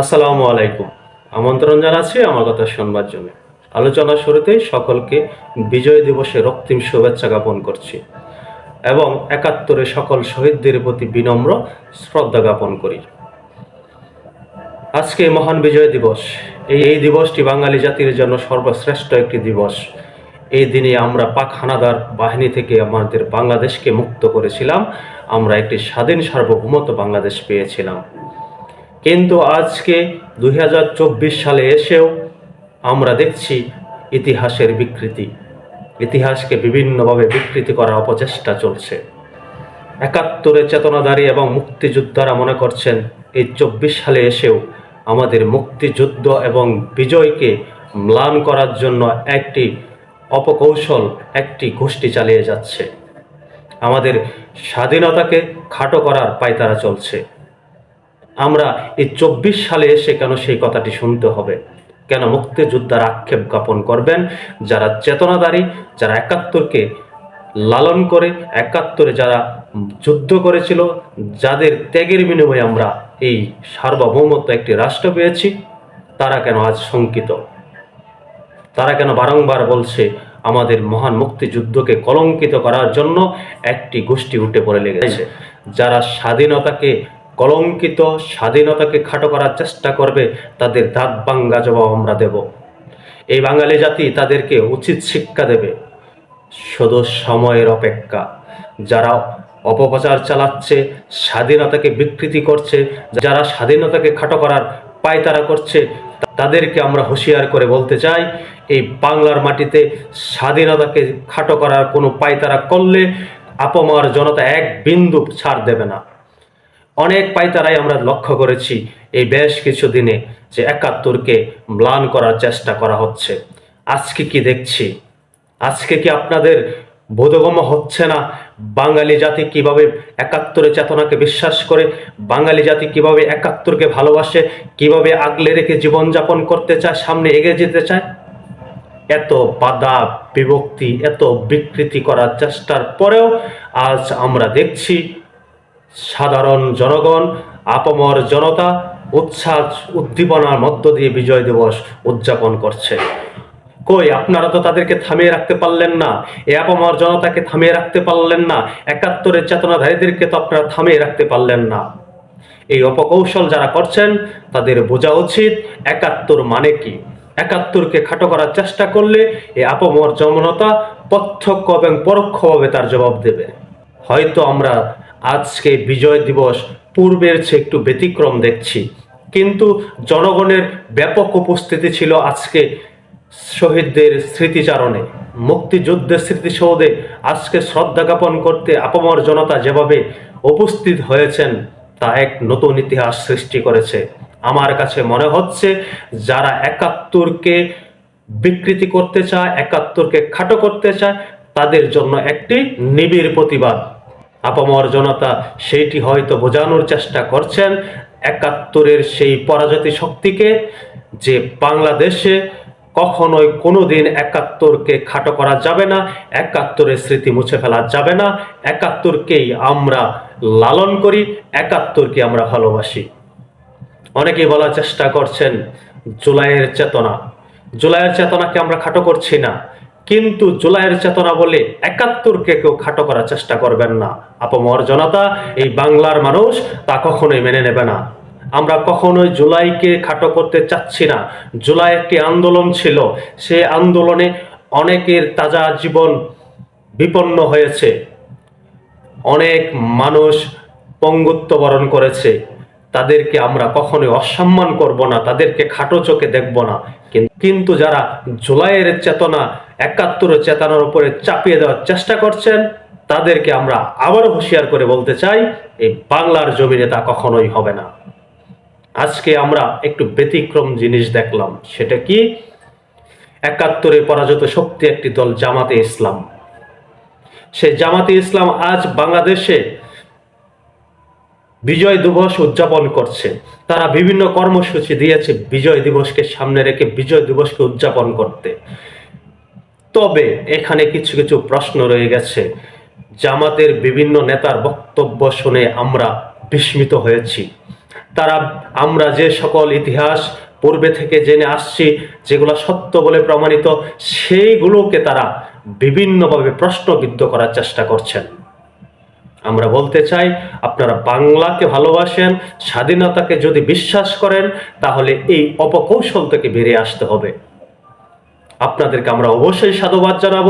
আসসালামু আলাইকুম। আমন্ত্রণ জানাচ্ছি আমার কথা শুনবার জন্য। আলোচনার শুরুতেই সকলকে বিজয় দিবসে রক্তিম শুভেচ্ছা জ্ঞাপন করছি এবং একাত্তরে সকল শহীদদের প্রতি বিনম্র শ্রদ্ধা জ্ঞাপন করি। আজকে মহান বিজয় দিবস। এই এই দিবসটি বাঙালি জাতির জন্য সর্বশ্রেষ্ঠ একটি দিবস। এই দিনে আমরা পাক হানাদার বাহিনী থেকে আমাদের বাংলাদেশকে মুক্ত করেছিলাম। আমরা একটি স্বাধীন সার্বভৌমত্ব বাংলাদেশ পেয়েছিলাম। কিন্তু আজকে দুই হাজার চব্বিশ সালে এসেও আমরা দেখছি ইতিহাসের বিকৃতি। ইতিহাসকে বিভিন্নভাবে বিকৃতি করার অপচেষ্টা চলছে। একাত্তরে চেতনাধারী এবং মুক্তিযোদ্ধারা মনে করছেন, এই চব্বিশ সালে এসেও আমাদের মুক্তিযুদ্ধ এবং বিজয়কে ম্লান করার জন্য একটি অপকৌশল, একটি গোষ্ঠী চালিয়ে যাচ্ছে। আমাদের স্বাধীনতাকে খাটো করার পায়তারা চলছে। আমরা এই চব্বিশ সালে এসে কেন সেই কথাটি শুনতে হবে? কেন মুক্তিযোদ্ধার আক্ষেপ জ্ঞাপন করবেন? যারা চেতনাধারী, যারা একাত্তরকে লালন করে, একাত্তরে যারা যুদ্ধ করেছিল, যাদের ত্যাগের বিনিময়ে আমরা এই সার্বভৌমত্ব একটি রাষ্ট্র পেয়েছি, তারা কেন আজ শঙ্কিত? তারা কেন বারংবার বলছে আমাদের মহান মুক্তিযুদ্ধকে কলঙ্কিত করার জন্য একটি গোষ্ঠী উঠে পড়ে লেগেছে? যারা স্বাধীনতাকে কলঙ্কিত স্বাধীনতাকে খাটো করার চেষ্টা করবে তাদের দাঁত বাঙ্গা জবাব আমরা দেব। এই বাঙালি জাতি তাদেরকে উচিত শিক্ষা দেবে। শুধু সময়ের অপেক্ষা। যারা অপপ্রচার চালাচ্ছে, স্বাধীনতাকে বিকৃতি করছে, যারা স্বাধীনতাকে খাটো করার পায়তারা করছে, তাদেরকে আমরা হুঁশিয়ার করে বলতে চাই, এই বাংলার মাটিতে স্বাধীনতাকে খাটো করার কোনো পায়তারা করলে আপমার জনতা এক বিন্দু ছাড় দেবে না। অনেক পাইতারাই আমরা লক্ষ্য করেছি এই বেশ কিছু দিনে যে একাত্তরকে ম্লান করার চেষ্টা করা হচ্ছে। আজকে কি দেখছি? আজকে কি আপনাদের বোধগম্য হচ্ছে না? বাঙালি জাতি কীভাবে একাত্তরের চেতনাকে বিশ্বাস করে? বাঙালি জাতি কীভাবে একাত্তরকে ভালোবাসে? কীভাবে আগলে রেখে জীবনযাপন করতে চায়? সামনে এগিয়ে যেতে চায়? এত বাধা, বিভক্তি, এত বিকৃতি করার চেষ্টার পরেও আজ আমরা দেখছি সাধারণ জনগণ, আপমর জনতা উচ্ছ্বাস উদ্দীপনার মধ্য দিয়ে বিজয় দিবস উদযাপন করছে। কই, আপনারা তো তাদেরকে থামিয়ে রাখতে পারলেন না। এ আপমর জনতাকে থামিয়ে রাখতে পারলেন না। একাত্তরের চেতনাধারীদেরকে তো আপনারা থামিয়ে রাখতে পারলেন না। এই অপকৌশল যারা করছেন, তাদের বোঝা উচিত একাত্তর মানে কি? একাত্তরকে খাটো করার চেষ্টা করলে এই আপমর জমনতা প্রত্যক্ষ এবং পরোক্ষভাবে তার জবাব দেবে। হয়তো আমরা আজকে বিজয় দিবস পূর্বের চেয়ে একটু ব্যতিক্রম দেখছি। কিন্তু জনগণের ব্যাপক উপস্থিতি ছিল আজকে শহীদদের স্মৃতিচারণে। মুক্তিযুদ্ধের স্মৃতিসৌধে আজকে শ্রদ্ধা জ্ঞাপন করতে আপামর জনতা যেভাবে উপস্থিত হয়েছেন, তা এক নতুন ইতিহাস সৃষ্টি করেছে। আমার কাছে মনে হচ্ছে যারা একাত্তরকে বিকৃতি করতে চায়, একাত্তরকে খাটো করতে চায়, তাদের জন্য একটি নিবিড় প্রতিবাদ। আপামর জনতা সেইটি হয়তো বোঝানোর চেষ্টা করছেন। একাত্তরের সেই পরাজতি শক্তিকে যে বাংলাদেশে কখনোই কোনোদিন একাত্তরকে খাটো করা যাবে না, একাত্তরের স্মৃতি মুছে ফেলা যাবে না। একাত্তরকেই আমরা লালন করি, একাত্তরকে আমরা ভালোবাসি। অনেকেই বলার চেষ্টা করছেন, জুলাইয়ের চেতনা। জুলাইয়ের চেতনাকে আমরা খাটো করছি না। কিন্তু জুলাইয়ের চেতনা বলে একাত্তরকে কেউ খাটো করার চেষ্টা করবেন না। আপমর জনতা, এই বাংলার মানুষ তা কখনোই মেনে নেবে না। আমরা কখনোই জুলাইকে খাটো করতে চাচ্ছি না। জুলাই একটি আন্দোলন ছিল। সে আন্দোলনে অনেকের তাজা জীবন বিপন্ন হয়েছে। অনেক মানুষ পঙ্গুত্ব বরণ করেছে। তাদেরকে আমরা কখনোই অসম্মান করব না। তাদেরকে খাটো চোখে দেখব না। কিন্তু যারা জুলাইয়ের চেতনা একাত্তরের চেতনার উপরে চাপিয়ে দেওয়ার চেষ্টা করছেন। তাদেরকে আমরা আবারও হুঁশিয়ার করে বলতে চাই, এই বাংলার জমিনে তা কখনোই হবে না। আজকে আমরা একটু ব্যতিক্রম জিনিস দেখলাম, সেটা কি? একাত্তরে পরাজিত শক্তি একটি দল জামাতে ইসলাম। সে জামাতে ইসলাম আজ বাংলাদেশে বিজয় দিবস উদযাপন করছে। তারা বিভিন্ন কর্মসূচি দিয়েছে বিজয় দিবসকে সামনে রেখে বিজয় দিবসকে উদযাপন করতে। তবে এখানে কিছু কিছু প্রশ্ন রয়ে গেছে। জামাতের বিভিন্ন নেতার বক্তব্য শুনে আমরা বিস্মিত হয়েছি। তারা, আমরা যে সকল ইতিহাস পূর্বে থেকে জেনে আসছি, যেগুলো সত্য বলে প্রমাণিত, সেইগুলোকে তারা বিভিন্নভাবে প্রশ্নবিদ্ধ করার চেষ্টা করছেন। আমরা বলতে চাই, আপনারা বাংলাকে ভালোবাসেন, স্বাধীনতাকে যদি বিশ্বাস করেন, তাহলে এই অপকৌশল থেকে বেরিয়ে আসতে হবে। আপনাদেরকে আমরা অবশ্যই সাধুবাদ জানাব,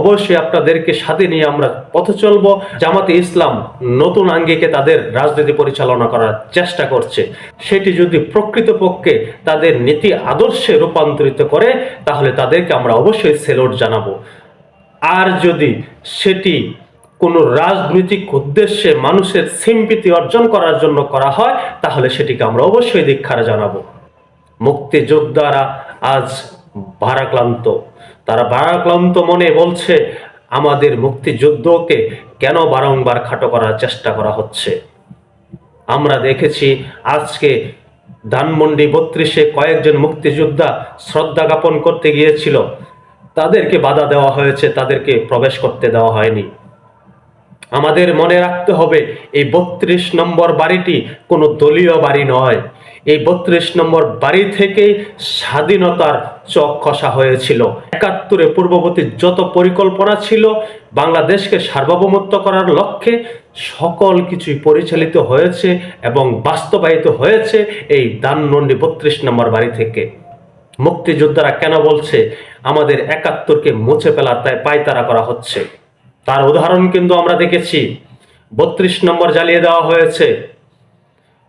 অবশ্যই আপনাদেরকে সাথে নিয়ে আমরা পথে চলবো। জামাতে ইসলাম নতুন আঙ্গিকে তাদের রাজনীতি পরিচালনা করার চেষ্টা করছে। সেটি যদি প্রকৃতপক্ষে তাদের নীতি আদর্শে রূপান্তরিত করে, তাহলে তাদেরকে আমরা অবশ্যই সেলুট জানাব। আর যদি সেটি কোনো রাজনৈতিক উদ্দেশ্যে মানুষের সিম্পিতি অর্জন করার জন্য করা হয়, তাহলে সেটিকে আমরা অবশ্যই দীক্ষার জানাব। মুক্তিযোদ্ধারা আজ ভারাক্লান্ত। তারা ভারাক্লান্ত মনে বলছে, আমাদের মুক্তিযুদ্ধকে কেন বারংবার খাটো করার চেষ্টা করা হচ্ছে? আমরা দেখেছি, আজকে ধানমন্ডি বত্রিশে কয়েকজন মুক্তিযোদ্ধা শ্রদ্ধা জ্ঞাপন করতে গিয়েছিল। তাদেরকে বাধা দেওয়া হয়েছে, তাদেরকে প্রবেশ করতে দেওয়া হয়নি। আমাদের মনে রাখতে হবে, এই বত্রিশ নম্বর বাড়িটি কোনো দলীয় বাড়ি নয়। এই বত্রিশ নম্বর বাড়ি থেকেই স্বাধীনতার চক কষা হয়েছিল। একাত্তরে পূর্ববর্তী যত পরিকল্পনা ছিল, বাংলাদেশকে সার্বভৌমত্ব করার লক্ষ্যে সকল কিছুই পরিচালিত হয়েছে এবং বাস্তবায়িত হয়েছে এই দানমন্ডি বত্রিশ নম্বর বাড়ি থেকে। মুক্তিযোদ্ধারা কেন বলছে, আমাদের একাত্তরকে মুছে ফেলার তাই পায়তারা করা হচ্ছে? তার উদাহরণ কিন্তু আমরা দেখেছি। বত্রিশ নম্বর জ্বালিয়ে দেওয়া হয়েছে।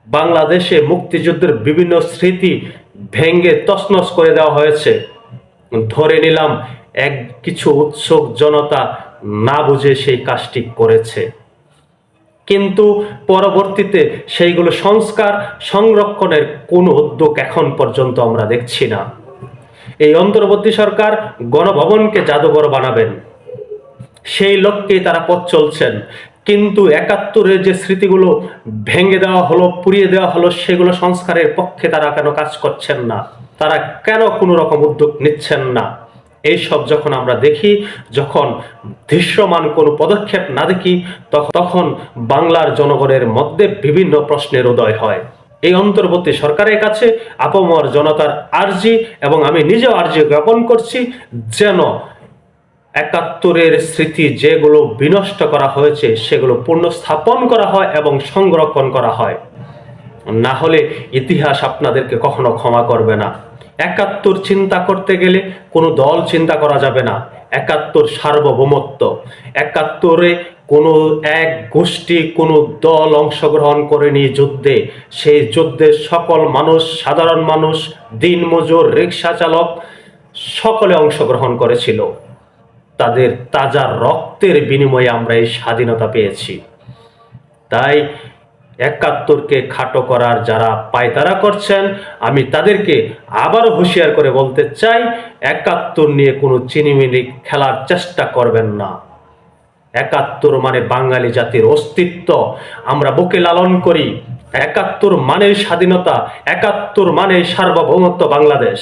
বাংলাদেশে মুক্তিযুদ্ধের বিভিন্ন স্মৃতি ভেঙ্গে তছনছ করে দেওয়া হয়েছে। ধরে নিলাম, এক কিছু উৎসুক জনতা না বুঝে সেই কাজটি করেছে। কিন্তু পরবর্তীতে সেইগুলো সংস্কার, সংরক্ষণের কোনো উদ্যোগ এখন পর্যন্ত আমরা দেখছি না। এই অন্তর্বর্তী সরকার গণভবনকে জাদুঘর বানাবেন। সেই লক্ষ্যেই তারা পথ চলছেন। কিন্তু একাত্তরের যে স্মৃতিগুলো ভেঙে দেওয়া হলো, পুড়িয়ে দেওয়া হলো, সেগুলো সংস্কারের পক্ষে তারা কেন কাজ করছেন না? তারা কেন কোনো রকম উদ্যোগ নিচ্ছেন না? এইসব যখন আমরা দেখি, যখন দৃশ্যমান কোনো পদক্ষেপ না দেখি, তখ- তখন বাংলার জনগণের মধ্যে বিভিন্ন প্রশ্নের উদয় হয়। এই অন্তর্বর্তী সরকারের কাছে আপমর জনতার আর্জি এবং আমি নিজেও আর্জি জ্ঞাপন করছি, যেন একাত্তরের স্মৃতি যেগুলো বিনষ্ট করা হয়েছে, সেগুলো পুনঃস্থাপন করা হয় এবং সংরক্ষণ করা হয়। না হলে ইতিহাস আপনাদেরকে কখনো ক্ষমা করবে না। একাত্তর চিন্তা করতে গেলে কোনো দল চিন্তা করা যাবে না। একাত্তর সার্বভৌমত্ব। একাত্তরে কোনো এক গোষ্ঠী, কোনো দল অংশগ্রহণ করেনি যুদ্ধে। সেই যুদ্ধে সকল মানুষ, সাধারণ মানুষ, দিনমজুর, রিক্সা চালক সকলে অংশগ্রহণ করেছিল। তাদের তাজা রক্তের বিনিময়ে আমরা এই স্বাধীনতা পেয়েছি। তাই একাত্তরকে খাটো করার যারা পায়তারা করছেন, আমি তাদেরকে আবারও হুঁশিয়ার করে বলতে চাই, একাত্তর নিয়ে কোনো চিনিমিনি খেলার চেষ্টা করবেন না। একাত্তর মানে বাঙালি জাতির অস্তিত্ব। আমরা বুকে লালন করি, একাত্তর মানে স্বাধীনতা, একাত্তর মানে সার্বভৌমত্ব বাংলাদেশ।